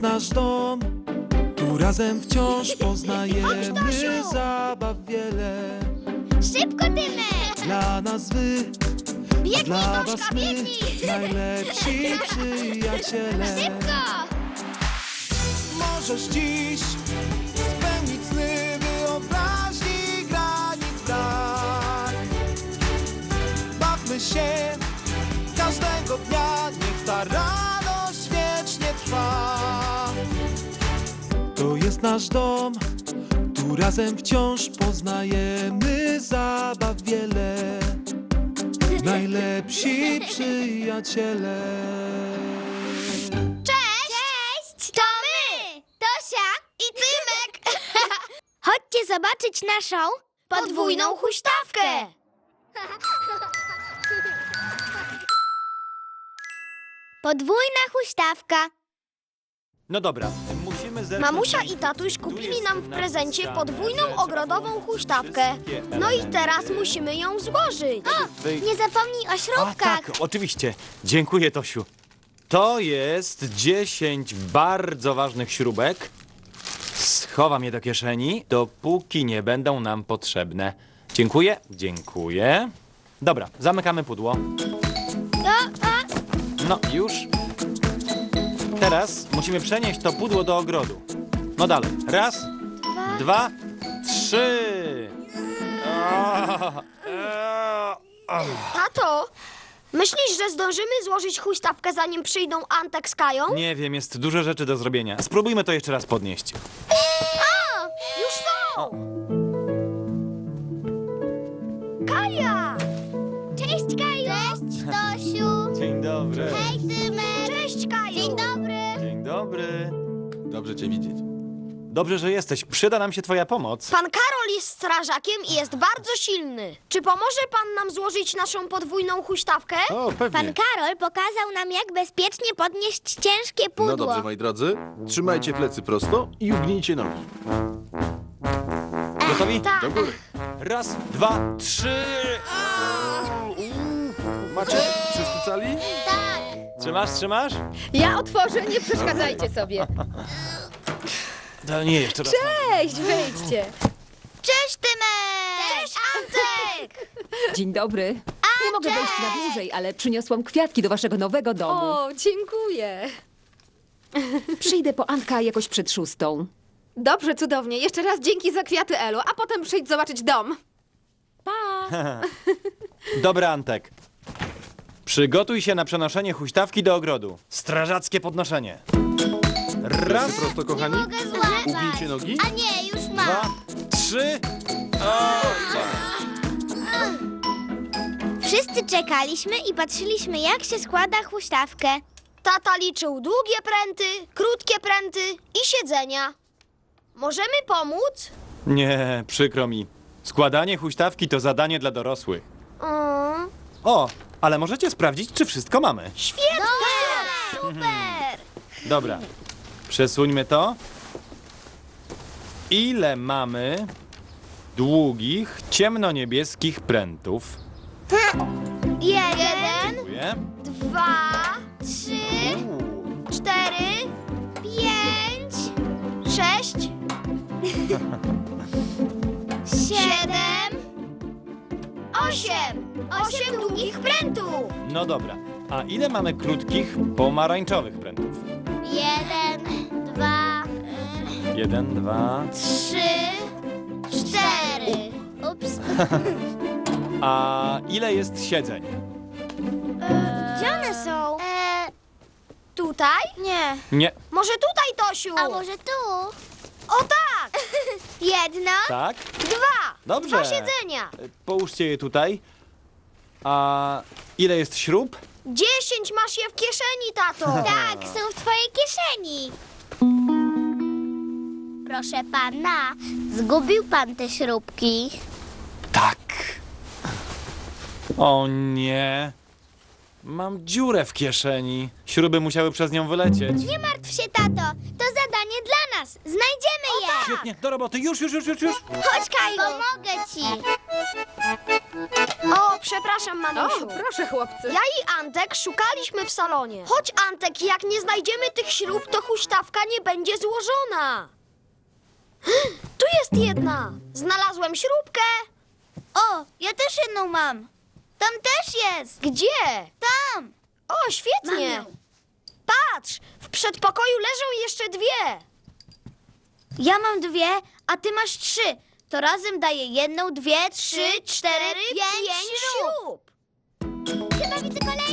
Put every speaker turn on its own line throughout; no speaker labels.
jest nasz dom, tu razem wciąż poznajemy
Tosiu!
zabaw wiele.
Szybko, Tymek!
Dla nas wy,
Biegnij,
dla was my,
biegnij!
najlepsi przyjaciele.
Szybko!
Możesz dziś spełnić sny wyobraźni granic brak. Bawmy się każdego dnia, niech ta radość To jest nasz dom, tu razem wciąż poznajemy zabaw wiele. Najlepsi przyjaciele.
Cześć! Cześć! To my! Tosia i Tymek! Chodźcie zobaczyć naszą podwójną huśtawkę! Podwójna huśtawka.
No dobra, musimy zerknąć
Mamusia i tatuś
Tu
kupili nam w prezencie podwójną ogrodową huśtawkę. No i teraz musimy ją złożyć.
Wy-
Nie zapomnij o
A
śrubkach.
tak, oczywiście. Dziękuję, Tosiu. To jest 10 bardzo ważnych śrubek. Schowam je do kieszeni, dopóki nie będą nam potrzebne. Dziękuję, dziękuję. Dobra, zamykamy pudło. No, już. Teraz musimy przenieść to pudło do ogrodu. No dalej. Raz,
dwa.
trzy. O, e, o.
Tato, myślisz, że zdążymy złożyć huśtawkę zanim przyjdą Antek z Kają?
Nie wiem, jest dużo rzeczy do zrobienia. Spróbujmy to jeszcze raz podnieść.
Już są!
Dobrze cię widzieć.
Dobrze, że jesteś. Przyda nam się twoja pomoc.
Pan Karol jest strażakiem i jest bardzo silny. Czy pomoże pan nam złożyć naszą podwójną huśtawkę?
O, pewnie.
Pan Karol pokazał nam, jak bezpiecznie podnieść ciężkie pudło.
No dobrze, moi drodzy. Trzymajcie plecy prosto i ugnijcie nogi.
Gotowi?
Tak.
Do góry.
Raz, dwa, trzy.
Macie? Wszyscy cali?
Tak.
Trzymasz, trzymasz?
Ja otworzę, nie przeszkadzajcie sobie.
To nie, jeszcze raz.
Cześć, wejdźcie.
Cześć, Tymek. Cześć, Antek.
Dzień dobry. Nie mogę wejść na dłużej, ale przyniosłam kwiatki do waszego nowego domu.
O, dziękuję.
Przyjdę po Antka jakoś przed szóstą.
Dobrze, cudownie. Jeszcze raz dzięki za kwiaty, Elu, a potem przyjdź zobaczyć dom.
Dobra, Antek. Przygotuj się na przenoszenie huśtawki do ogrodu. Strażackie podnoszenie. Raz,
prosto, kochani.
Mogę złapać.
Ugnijcie nogi.
A nie, już mam.
dwa, trzy. O,
Wszyscy czekaliśmy i patrzyliśmy, jak się składa huśtawkę.
Tata liczył długie pręty, krótkie pręty i siedzenia. Możemy pomóc?
Nie, przykro mi. Składanie huśtawki to zadanie dla dorosłych.
Mm.
O, ale możecie sprawdzić, czy wszystko mamy.
Świetnie! Super!
Dobra, przesuńmy to. Ile mamy długich, ciemnoniebieskich prętów?
Jeden,
Dziękuję.
dwa, trzy, cztery,
Pięć,
sześć,
siedem,
osiem. Osiem długich prętów.
No dobra, a ile mamy krótkich, pomarańczowych prętów?
jeden,
Jeden, dwa.
trzy, cztery. Ups.
A ile jest siedzeń?
Gdzie one są?
E,
Tutaj?
nie.
Nie.
Może tutaj, Tosiu?
A może tu?
O tak!
Jedno,
Tak?
Dwa!
Dobrze.
Dwa siedzenia.
Połóżcie je tutaj. A ile jest śrub?
Dziesięć masz je w kieszeni, tato.
tak, są w twojej kieszeni. Proszę pana, zgubił pan te śrubki.
Tak. O nie. Mam dziurę w kieszeni. Śruby musiały przez nią wylecieć.
Nie martw się, tato, to zadanie dla nas. Znajdziemy je!
Świetnie, do roboty, już, już, już, już, już.
Chodź, Kaju! Pomogę ci!
O, przepraszam,
O,
mamusiu.
proszę, chłopcy.
Ja i Antek szukaliśmy w salonie. Chodź, Antek, jak nie znajdziemy tych śrub, to huśtawka nie będzie złożona. Tu jest jedna. Znalazłem śrubkę.
O, ja też jedną mam. Tam też jest.
Gdzie?
Tam.
O,
Mam
świetnie.
ją.
Patrz, w przedpokoju leżą jeszcze dwie.
Ja mam dwie, a ty masz trzy. To razem daje jedną, dwie, trzy, cztery, pięć, śrub.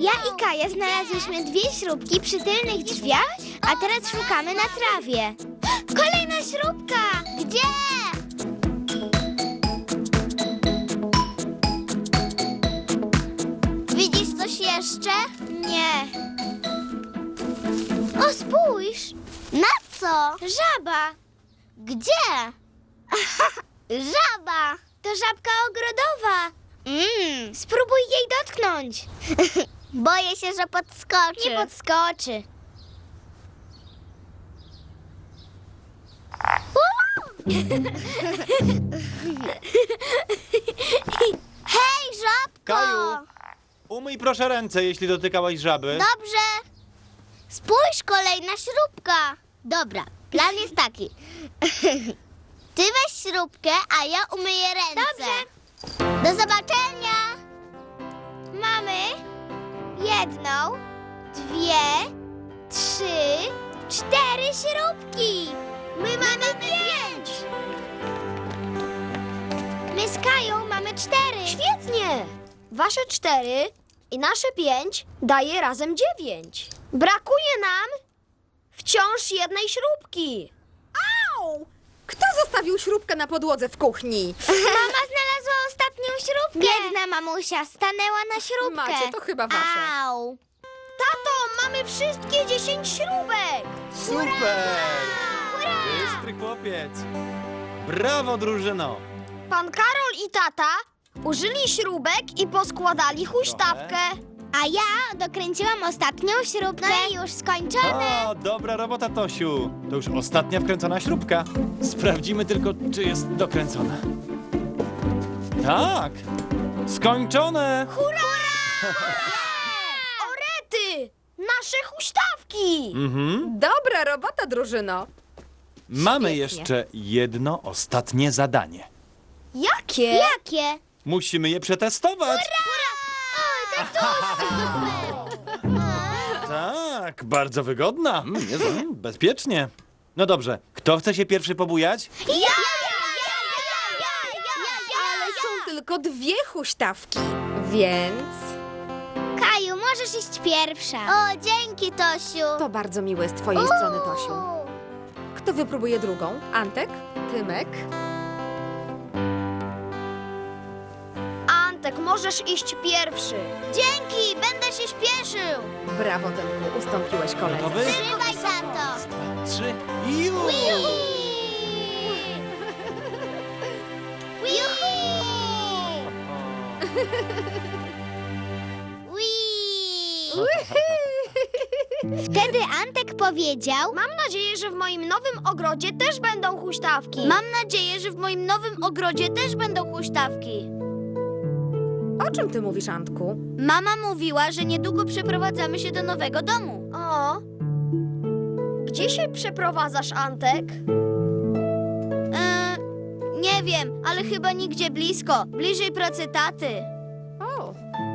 Ja i Kaja znalazłyśmy dwie śrubki przy tylnych drzwiach, a teraz szukamy na trawie. Kolejna śrubka! Gdzie? Widzisz coś jeszcze? Nie. O, spójrz! Na co? Żaba. Gdzie? Żaba. To żabka ogrodowa. Mm. Spróbuj jej dotknąć. Boję się, że podskoczy. Nie podskoczy. Hej, żabko!
Kaju. Umyj proszę ręce, jeśli dotykałaś żaby.
Dobrze. Spójrz, kolejna śrubka. Dobra, plan jest taki. Ty weź śrubkę, a ja umyję ręce. Dobrze. Do zobaczenia. Mamy jedną, dwie, trzy, cztery śrubki. My mamy pięć. My z Kają mamy cztery.
Świetnie. Wasze cztery i nasze pięć daje razem dziewięć. Brakuje nam wciąż jednej śrubki.
Au! Kto zostawił śrubkę na podłodze w kuchni?
Mama znalazła ostatnią śrubkę. Biedna mamusia stanęła na śrubkę.
Macie, to chyba wasze.
Au.
Tato, mamy wszystkie dziesięć śrubek.
Super! Bystry chłopiec. Brawo, drużyno.
Pan Karol i tata użyli śrubek i poskładali huśtawkę.
A ja dokręciłam ostatnią śrubkę. No i już skończone.
O, dobra robota, Tosiu. To już ostatnia wkręcona śrubka. Sprawdzimy tylko, czy jest dokręcona. Tak! Skończone!
Orety! Nasze huśtawki!
Mhm.
Dobra robota, drużyno.
Mamy
Świetnie.
jeszcze jedno ostatnie zadanie.
Jakie?
Jakie?
Musimy je przetestować. Tak, bardzo wygodna. Mm, mm, bezpiecznie. No dobrze, kto chce się pierwszy pobujać?
Ja! Ja! Ja! Ja! Ja!
Ale są tylko dwie huśtawki, więc
Kaju, możesz iść pierwsza. O, dzięki, Tosiu.
to bardzo miłe z twojej strony, Tosiu. Kto wypróbuje drugą? Antek? Tymek?
Antek, możesz iść pierwszy.
Dzięki, będę się śpieszył.
Brawo, Tymku, ustąpiłeś koledze.
Gotowy?
Trzymaj, tato.
Trzy i już!
Wtedy Antek powiedział:
Mam nadzieję, że w moim nowym ogrodzie też będą huśtawki.
Mam nadzieję, że w moim nowym ogrodzie też będą huśtawki.
O czym ty mówisz, Antku?
Mama mówiła, że niedługo przeprowadzamy się do nowego domu.
O. Gdzie się przeprowadzasz, Antek?
E, nie wiem, ale chyba nigdzie blisko. Bliżej pracy taty.
O,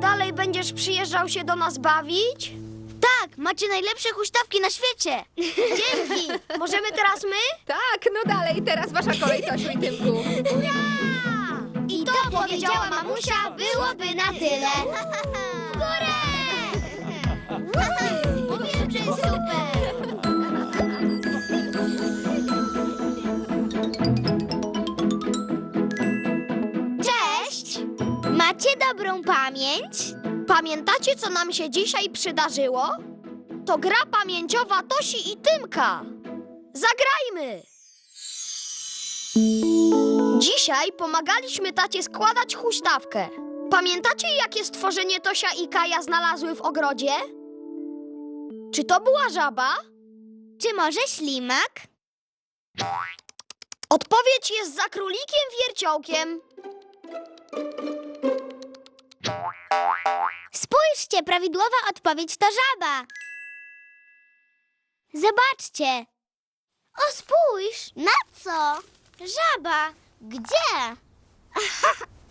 Dalej będziesz przyjeżdżał się do nas bawić?
Tak, macie najlepsze huśtawki na świecie.
Dzięki. Możemy teraz my?
tak, no dalej, teraz wasza kolej, Tosiu i Tymku.
to powiedziała mamusia, byłoby na tyle. W górę! Że jest super. Cześć! Macie dobrą pamięć?
Pamiętacie, co nam się dzisiaj przydarzyło? To gra pamięciowa Tosi i Tymka. Zagrajmy! Dzisiaj pomagaliśmy tacie składać huśtawkę. Pamiętacie, jakie stworzenie Tosia i Kaja znalazły w ogrodzie? Czy to była żaba?
Czy może ślimak?
Odpowiedź jest za królikiem wierciołkiem.
Spójrzcie, prawidłowa odpowiedź to żaba. Zobaczcie. O, spójrz. Na co? Żaba. Gdzie?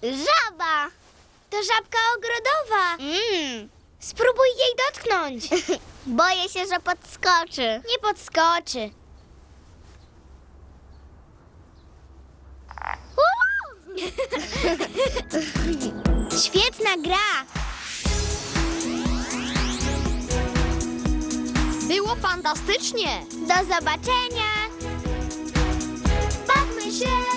Żaba. To żabka ogrodowa. Mm. Spróbuj jej dotknąć. Boję się, że podskoczy. Nie podskoczy. Świetna gra.
Było fantastycznie.
Do zobaczenia! Bawmy się!